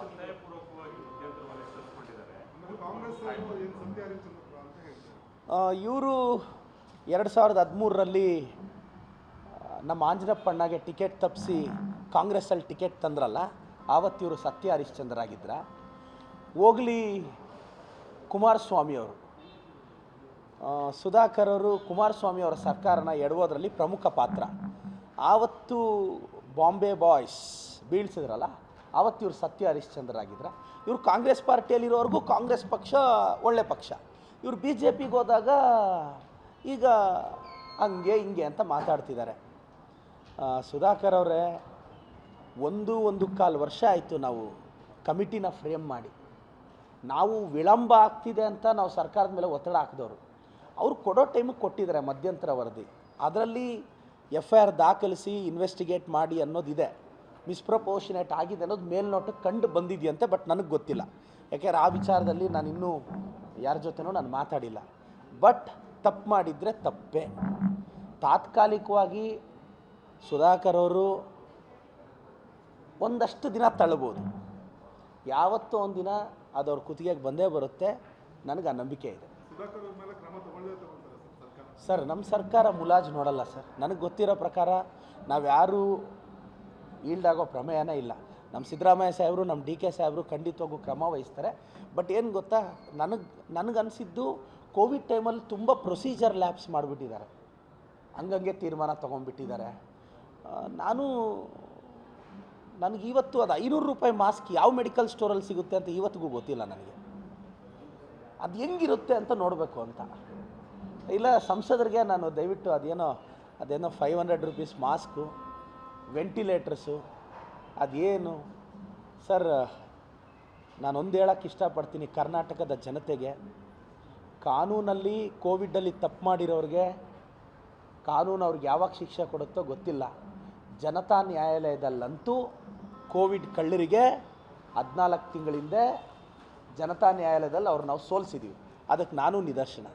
ಒತ್ತಾಯಪೂರ್ವಕವಾಗಿ ಇವರು ಎರಡು ಸಾವಿರದ ಹದಿಮೂರರಲ್ಲಿ ನಮ್ಮ ಆಂಜನಪ್ಪಣ್ಣಗೆ ಟಿಕೆಟ್ ತಪ್ಪಿಸಿ ಕಾಂಗ್ರೆಸ್ಸಲ್ಲಿ ಟಿಕೆಟ್ ತಂದ್ರಲ್ಲ ಆವತ್ತು ಇವರು ಸತ್ಯ ಹರಿಶ್ಚಂದ್ರಾಗಿದ್ರ ಹೋಗ್ಲಿ ಕುಮಾರಸ್ವಾಮಿಯವರು ಸುಧಾಕರ್ ಅವರು ಕುಮಾರಸ್ವಾಮಿ ಅವರ ಸರ್ಕಾರನ ಎಡವೋದ್ರಲ್ಲಿ ಪ್ರಮುಖ ಪಾತ್ರ. ಆವತ್ತು ಬಾಂಬೆ ಬಾಯ್ಸ್ ಬೀಳ್ಸಿದ್ರಲ್ಲ ಆವತ್ತು ಇವರು ಸತ್ಯ ಹರಿಶ್ಚಂದ್ರಾಗಿದ್ದರೆ ಇವರು ಕಾಂಗ್ರೆಸ್ ಪಾರ್ಟಿಯಲ್ಲಿರೋರ್ಗೂ ಕಾಂಗ್ರೆಸ್ ಪಕ್ಷ ಒಳ್ಳೆ ಪಕ್ಷ. ಇವರು ಬಿ ಜೆ ಪಿಗೆ ಹೋದಾಗ ಈಗ ಹಂಗೆ ಹಿಂಗೆ ಅಂತ ಮಾತಾಡ್ತಿದ್ದಾರೆ. ಸುಧಾಕರ್ ಅವರೇ, ಒಂದು ಒಂದು ಕಾಲು ವರ್ಷ ಆಯಿತು ನಾವು ಕಮಿಟಿನ ಫ್ರೇಮ್ ಮಾಡಿ. ನಾವು ವಿಳಂಬ ಆಗ್ತಿದೆ ಅಂತ ನಾವು ಸರ್ಕಾರದ ಮೇಲೆ ಒತ್ತಡ ಹಾಕಿದವರು. ಅವರು ಕೊಡೋ ಟೈಮಿಗೆ ಕೊಟ್ಟಿದ್ದಾರೆ ಮಧ್ಯಂತರ ವರದಿ. ಅದರಲ್ಲಿ ಎಫ್ ಐ ಆರ್ ದಾಖಲಿಸಿ ಇನ್ವೆಸ್ಟಿಗೇಟ್ ಮಾಡಿ ಅನ್ನೋದಿದೆ. ಮಿಸ್ಪ್ರಪೋರ್ಷನೇಟ್ ಆಗಿದೆ ಅನ್ನೋದು ಮೇಲ್ನೋಟಕ್ಕೆ ಕಂಡು ಬಂದಿದೆಯಂತೆ ಬಟ್ ನನಗೆ ಗೊತ್ತಿಲ್ಲ. ಯಾಕೆಂದರೆ ಆ ವಿಚಾರದಲ್ಲಿ ನಾನು ಇನ್ನೂ ಯಾರ ಜೊತೆನೂ ನಾನು ಮಾತಾಡಿಲ್ಲ. ಬಟ್ ತಪ್ಪು ಮಾಡಿದರೆ ತಪ್ಪೇ. ತಾತ್ಕಾಲಿಕವಾಗಿ ಸುಧಾಕರ್ ಅವರು ಒಂದಷ್ಟು ದಿನ ತಳ್ಬೋದು. ಯಾವತ್ತೋ ಒಂದಿನ ಅದು ಅವ್ರ ಕುತ್ತಿಗೆಗೆ ಬಂದೇ ಬರುತ್ತೆ. ನನಗೆ ಆ ನಂಬಿಕೆ ಇದೆ. ಸರ್ ನಮ್ಮ ಸರ್ಕಾರ ಮುಲಾಜ್ ನೋಡಲ್ಲ ಸರ್. ನನಗೆ ಗೊತ್ತಿರೋ ಪ್ರಕಾರ ನಾವ್ಯಾರೂ ಈಲ್ಡಾಗೋ ಪ್ರಮೇಯನೇ ಇಲ್ಲ. ನಮ್ಮ ಸಿದ್ದರಾಮಯ್ಯ ಸಾಹೇಬರು ನಮ್ಮ ಡಿ ಕೆ ಸಾಹೇಬರು ಖಂಡಿತವಾಗೂ ಕ್ರಮ ವಹಿಸ್ತಾರೆ. ಬಟ್ ಏನು ಗೊತ್ತಾ, ನನಗೆ ನನಗನ್ಸಿದ್ದು ಕೋವಿಡ್ ಟೈಮಲ್ಲಿ ತುಂಬ ಪ್ರೊಸೀಜರ್ ಲ್ಯಾಬ್ಸ್ ಮಾಡಿಬಿಟ್ಟಿದ್ದಾರೆ. ಹಂಗಂಗೆ ತೀರ್ಮಾನ ತೊಗೊಂಡ್ಬಿಟ್ಟಿದ್ದಾರೆ. ನಾನು ನನಗೆ ಇವತ್ತು ಅದು ಐನೂರು ರೂಪಾಯಿ ಮಾಸ್ಕ್ ಯಾವ ಮೆಡಿಕಲ್ ಸ್ಟೋರಲ್ಲಿ ಸಿಗುತ್ತೆ ಅಂತ ಇವತ್ತಿಗೂ ಗೊತ್ತಿಲ್ಲ ನನಗೆ. ಅದು ಹೆಂಗಿರುತ್ತೆ ಅಂತ ನೋಡಬೇಕು ಅಂತ. ಇಲ್ಲ ಸಂಸದರಿಗೆ ನಾನು ದಯವಿಟ್ಟು ಅದೇನೋ ಅದೇನೋ five hundred rupees mask ventilators, ಅದೇನು? ಸರ್ ನಾನು ಒಂದು ಹೇಳೋಕ್ಕೆ ಇಷ್ಟಪಡ್ತೀನಿ ಕರ್ನಾಟಕದ ಜನತೆಗೆ. ಕಾನೂನಲ್ಲಿ ಕೋವಿಡಲ್ಲಿ ತಪ್ಪು ಮಾಡಿರೋರಿಗೆ, ಕಾನೂನು ಅವ್ರಿಗೆ ಯಾವಾಗ ಶಿಕ್ಷೆ ಕೊಡುತ್ತೋ ಗೊತ್ತಿಲ್ಲ. ಜನತಾ ನ್ಯಾಯಾಲಯದಲ್ಲಂತೂ ಕೋವಿಡ್ ಕಳ್ಳರಿಗೆ ಹದಿನಾಲ್ಕು ತಿಂಗಳಿಂದ ಜನತಾ ನ್ಯಾಯಾಲಯದಲ್ಲಿ ಅವ್ರು ನಾವು ಸೋಲಿಸಿದ್ದೀವಿ ಅದಕ್ಕೆ ನಾನು ನಿದರ್ಶನ.